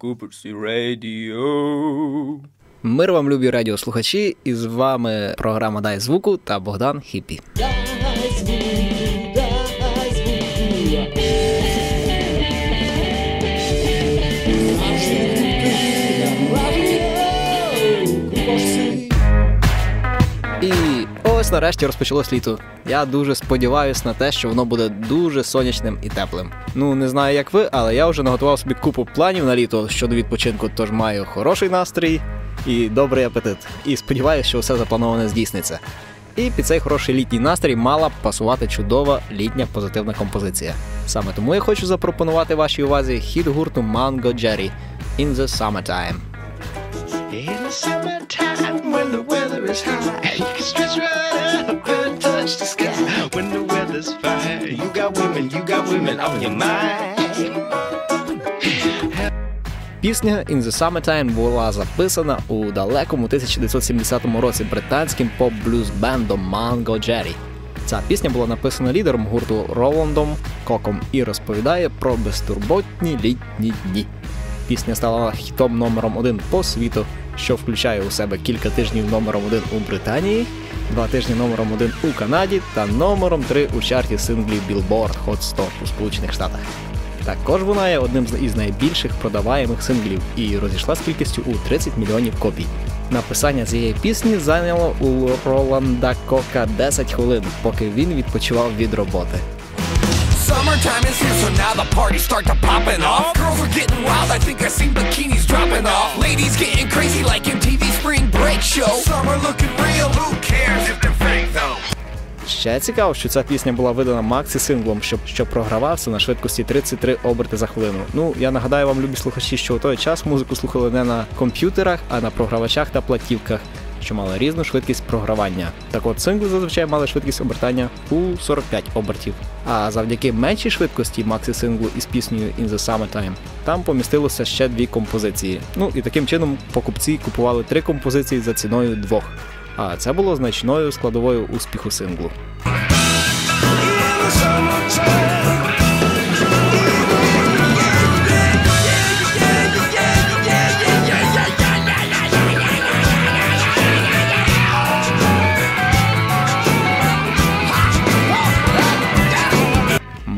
Куперсі Радіо. Мир вам, любі радіослухачі, і з вами програма Дай звуку та Богдан Хіпі. І ось нарешті розпочалось літо. Я дуже сподіваюся на те, що воно буде дуже сонячним і теплим. Ну не знаю, як ви, але я вже наготував собі купу планів на літо щодо відпочинку, тож маю хороший настрій і добрий апетит. І сподіваюся, що все заплановане здійсниться. І під цей хороший літній настрій мала б пасувати чудова літня позитивна композиція. Sаме тому я хочу запропонувати вашій увазі хіт гурту Mango Jerry «In the Summertime». In the summertime, when the weather is high, you can stretch right up and touch the sky. When the weather's fine, you got women, you got women on your mind. Пісня «In the Summertime» була записана у далекому 1970 році британським поп-блюз-бендом Mango Jerry. Ця пісня була написана лідером гурту Роландом Коком і розповідає про безтурботні літні дні. Пісня стала хітом номером один по світу, що включає у себе кілька тижнів номером один у Британії, два тижні номером один у Канаді та номером три у чарті синглів Billboard Hot 100 у Сполучених Штатах. Також вона є одним із найбільших продаваємих синглів і розійшла з кількістю у 30 мільйонів копій. Написання цієї пісні зайняло у Роланда Кока 10 хвилин, поки він відпочивав від роботи. Summertime is here, so now the parties start to popping off. Girls are getting wild, I think I seen bikinis dropping off. Ladies getting crazy like MTV Spring Break Show. Summer looking real, who cares if they're fake though? Ще цікаво, що ця пісня була видана Максі синглом, що, що програвався на швидкості 33 оберти за хвилину. Ну я нагадаю вам, любі слухачі, що у той час музику слухали не на комп'ютерах, а на програвачах та платівках, що мали різну швидкість програвання. Так от сингли зазвичай мали швидкість обертання у 45 обертів. А завдяки меншій швидкості Максі синглу із піснею In the Summertime там помістилося ще дві композиції. Ну і таким чином покупці купували три композиції за ціною двох. А це було значною складовою успіху синглу.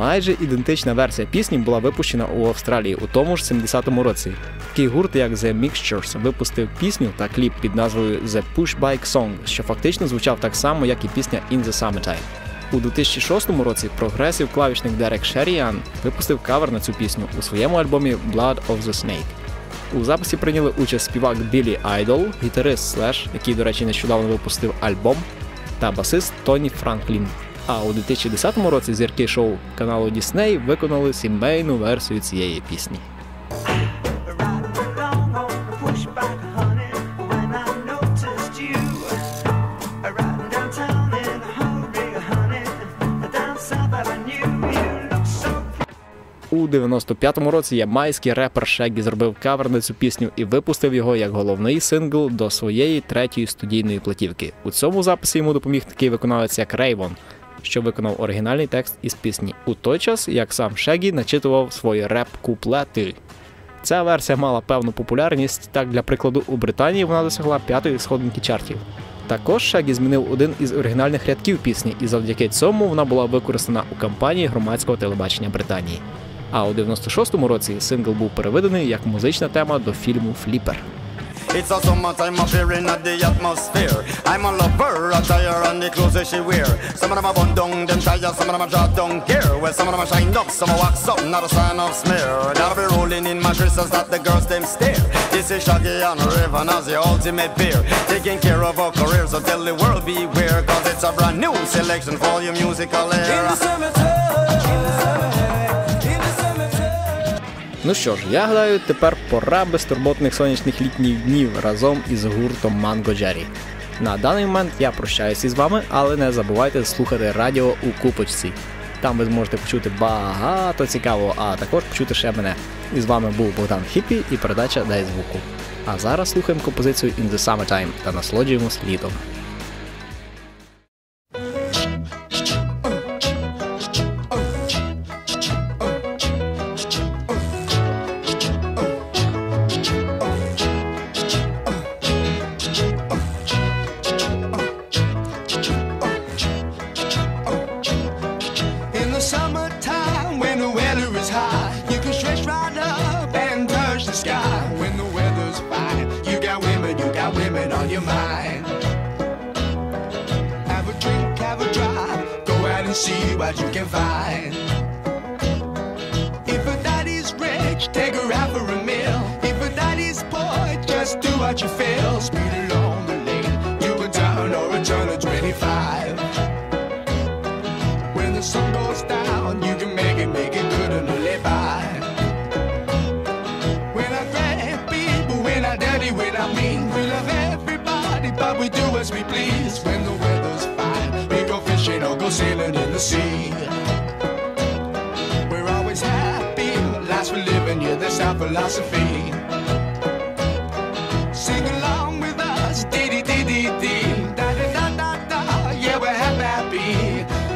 Майже ідентична версія пісні була випущена у Австралії у тому ж 70-му році. Такий гурт, як The Mixtures, випустив пісню та кліп під назвою The Push Bike Song, що фактично звучав так само, як і пісня In the Summertime. У 2006 році прогресів клавішник Дерек Шеріан випустив кавер на цю пісню у своєму альбомі Blood of the Snake. У записі прийняли участь співак Біллі Айдол, гітарист Слеш, який, до речі, нещодавно випустив альбом, та басист Тоні Франклін. А у 2010 році зірки шоу каналу Disney виконали сімейну версію цієї пісні. У 95-му році ямайський репер Шегі зробив кавер на цю пісню і випустив його як головний сингл до своєї третьої студійної платівки. У цьому записі йому допоміг такий виконавець, як Рейвон, що виконав оригінальний текст із пісні у той час, як сам Шегі начитував свої реп-куплети. Ця версія мала певну популярність. Так, для прикладу, у Британії вона досягла п'ятої сходинки чартів. Також Шегі змінив один із оригінальних рядків пісні, і завдяки цьому вона була використана у кампанії громадського телебачення Британії. А у 96-му році сингл був переведений як музична тема до фільму Фліпер. It's a summertime appearing at the atmosphere. I'm a lover, a tire and the clothes that she wear. Some of them are bun down, them tires, some of them are draw down gear. Well, some of them are shined up, some are wax up, not a sign of smear. Gotta be rolling in mattresses that the girls them stare. This is Shaggy and Raven as the ultimate beer. Taking care of our careers, so tell the world beware. Cause it's a brand new selection for your musical era. Ну що ж, я гадаю, тепер пора безтурботних сонячних літніх днів разом із гуртом Mango Jerry. На даний момент я прощаюся із вами, але не забувайте слухати радіо у купочці. Там ви зможете почути багато цікавого, а також почути ще мене. І з вами був Богдан Хіппі і передача Дай звуку. А зараз слухаємо композицію In the Summertime та насолоджуємось літом. And see what you can find. If a daddy's rich, take her out for a meal. If a daddy's poor, just do what you feel. Speed along the lane, you can turn or a turn of 25. When the sun goes down, you can make it, make it good and live by. When I grab people, when I dirty, when I mean, we love everybody, but we do as we please. Fishing or go sailing in the sea. We're always happy, lives we're living, yeah, that's our philosophy. Sing along with us, dee dee dee dee dee, da da da da da, yeah, we're happy, happy,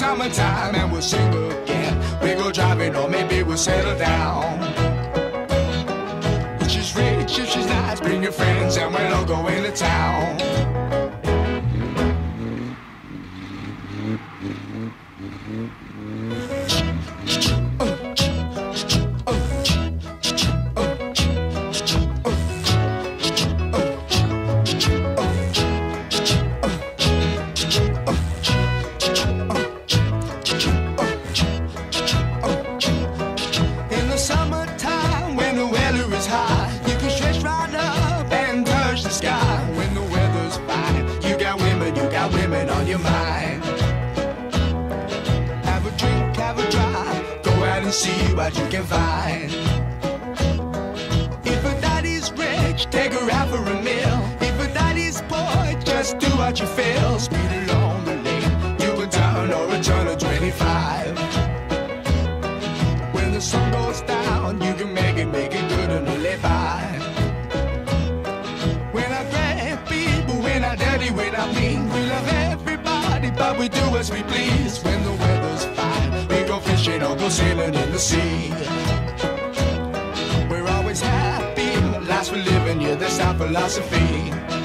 summertime. And we'll sing again. We go driving, or maybe we'll settle down. She's rich, if she's nice, bring your friends, and we'll all go into town. And see what you can find. If a daddy's rich, take her out for a meal. If a daddy's poor, just do what you feel. Speed along the lane, you can turn or a turn of 25. When the sun goes down, you can make it, make it good and live by. When I grab people, when I dirty, when I mean, we love everybody, but we do as we please. When the weather's sailing in the sea. We're always happy, lives we're living, yeah, that's our philosophy.